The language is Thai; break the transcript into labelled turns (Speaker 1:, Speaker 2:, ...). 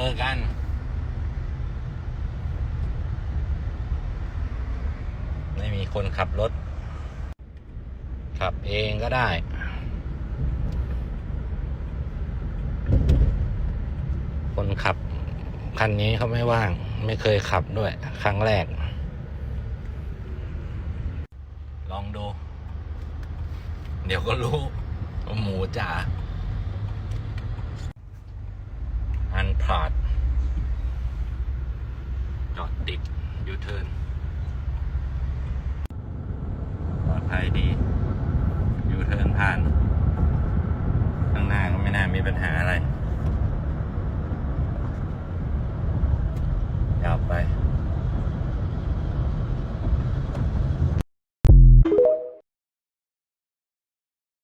Speaker 1: อกัน ไม่มีคนขับรถ ขับเองก็ได้ คนขับ คันนี้เขาไม่ว่าง ไม่เคยขับด้วย ครั้งแรก ลองดู เดี๋ยวก็รู้ว่าหมูจ่า พลาด จอดติดยูเทิร์นปลอดภัยดียูเทิร์นผ่าน ข้างหน้าก็ไม่น่ามีปัญหาอะไร